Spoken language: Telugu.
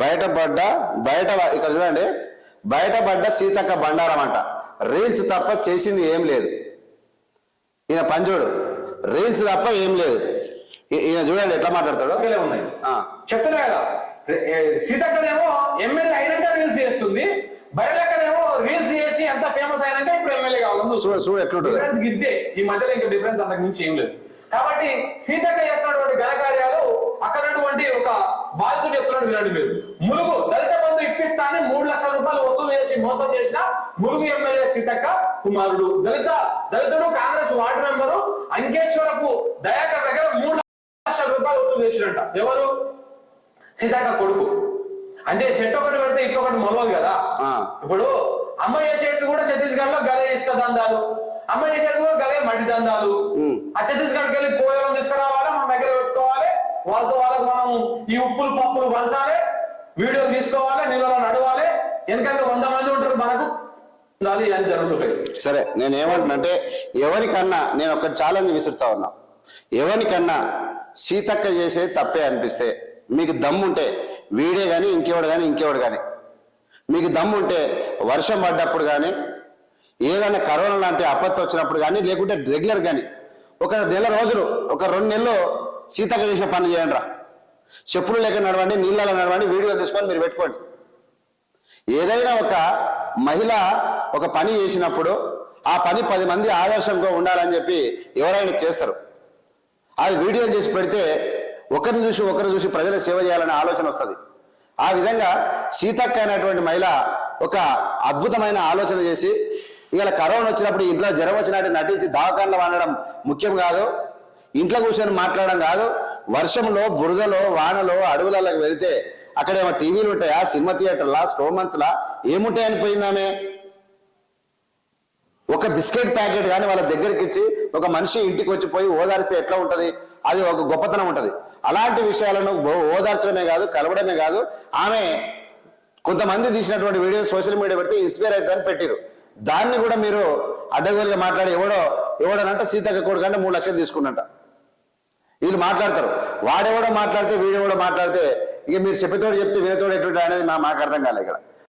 బయటపడ్డ బయట ఇక్కడ చూడండి. బయటపడ్డ సీతక్క బండారం అంట. రీల్స్ తప్ప చేసింది ఏం లేదు. ఈయన పంచోడు రీల్స్ తప్ప ఏం లేదు. ఈయన చూడండి ఎట్లా మాట్లాడతాడు. చెప్తున్నా కదా. సీతక్కనేమో ఎమ్మెల్యే అయినాక రీల్స్ చేస్తుంది. బయటలెక్కనేమో రీల్స్ చేసి ఎంత ఫేమస్ అయినాక ఇప్పుడు ఎమ్మెల్యే కావాలి చూడు చూడు ఎట్లుంటుంది. డిఫరెన్స్ గిద్దే. ఈ మధ్యలో ఇంకా డిఫరెన్స్ అంతకు మించి ఏం లేదు. కాబట్టి సీతక్క చేస్తున్నటువంటి ఘనకార్యాలు అక్కడ ఉన్నటువంటి ఒక బాధితుడు చెప్తున్నాడు వినండి మీరు. ములుగు దళిత బంధు ఇప్పిస్తానని మూడు లక్షల రూపాయలు వసూలు చేసి మోసం చేసిన ములుగు ఎమ్మెల్యే సీతక్క కుమారుడు. దళిత దళితుడు కాంగ్రెస్ వార్డు మెంబరు అంకేశ్వరపు దయాకర్ దగ్గర మూడు లక్షల రూపాయలు వసూలు చేసినట్ట ఎవరు? సీతక్క కొడుకు. అంటే చెట్టు ఒకటి పెడితే ఇంకొకటి మొలవదు కదా. ఇప్పుడు అమ్మ చేసేది కూడా ఛత్తీస్గఢ్లో గదే ఇసుక దందాలు. అమ్మ చేసేది? కూడా గదే మట్టి దందాలు. ఆ ఛత్తీస్గఢ్కి వెళ్ళి పోయడం తీసుకురావాలి మన దగ్గర పెట్టుకోవాలి. వాళ్ళతో వాళ్ళకి మనం ఈ ఉప్పులు పప్పులు పంచాలి వీడియోలు తీసుకోవాలి నీళ్ళలో నడవాలి. వెనకాల వంద మంది ఉంటారు మనకు. సరే నేను ఏమంటున్నానంటే ఎవరికన్నా నేను ఒక ఛాలెంజ్ విసురుతా ఉన్నా. ఎవరికన్నా సీతక్క చేసేది తప్పే అనిపిస్తే మీకు దమ్ముంటే వీడే కానీ ఇంకెవడు కానీ ఇంకెవడు కానీ మీకు దమ్ముంటే వర్షం పడ్డప్పుడు కానీ ఏదైనా కరోనా లాంటి ఆపత్తి వచ్చినప్పుడు కానీ లేకుంటే రెగ్యులర్ కానీ ఒక నెల రోజులు ఒక రెండు నెలలు సీతక్క చేసిన పని చేయండి రా. చెప్పులు లేక నడవండి నీళ్ళలో నడవండి వీడియో తీసుకొని మీరు పెట్టుకోండి. ఏదైనా ఒక మహిళ ఒక పని చేసినప్పుడు ఆ పని పది మంది ఆదర్శంగా ఉండాలని చెప్పి ఎవరైనా చేస్తారు. అది వీడియోలు చేసి పెడితే ఒకరిని చూసి ఒకరిని చూసి ప్రజల సేవ చేయాలనే ఆలోచన వస్తుంది. ఆ విధంగా సీతక్క అయినటువంటి మహిళ ఒక అద్భుతమైన ఆలోచన చేసి ఇవాళ కరోనా వచ్చినప్పుడు ఇంట్లో జ్వరం వచ్చినట్టు నటించి దవాఖానలో వండడం ముఖ్యం కాదు. ఇంట్లో కూర్చొని మాట్లాడడం కాదు. వర్షంలో బురదలో వానలో అడవులలోకి వెళితే అక్కడ ఏమో టీవీలు ఉంటాయా? సినిమా థియేటర్లా? స్టోమన్స్లా ఏముంటాయి అనిపోయిందామే ఒక బిస్కెట్ ప్యాకెట్ కానీ వాళ్ళ దగ్గరికి ఇచ్చి ఒక మనిషి ఇంటికి వచ్చి పోయి ఓదారిస్తే ఎట్లా ఉంటుంది? అది ఒక గొప్పతనం ఉంటుంది. అలాంటి విషయాలను ఓదార్చడమే కాదు కలవడమే కాదు. ఆమె కొంతమంది తీసినటువంటి వీడియో సోషల్ మీడియా పెడితే ఇన్స్పైర్ అవుతుందని పెట్టారు. దాన్ని కూడా మీరు అడ్డగోలుగా మాట్లాడి ఎవడో ఎవడనంటే సీతక్క కొడుకు అంటే మూడు లక్షలు తీసుకున్నంట. వీళ్ళు మాట్లాడతారు. వాడెవడో మాట్లాడితే వీడెవడో మాట్లాడితే ఇక మీరు చెప్పేతోడు చెప్తే వీళ్ళతోడు ఎటువంటి అనేది మా మాకు అర్థం కాలేదు ఇక్కడ.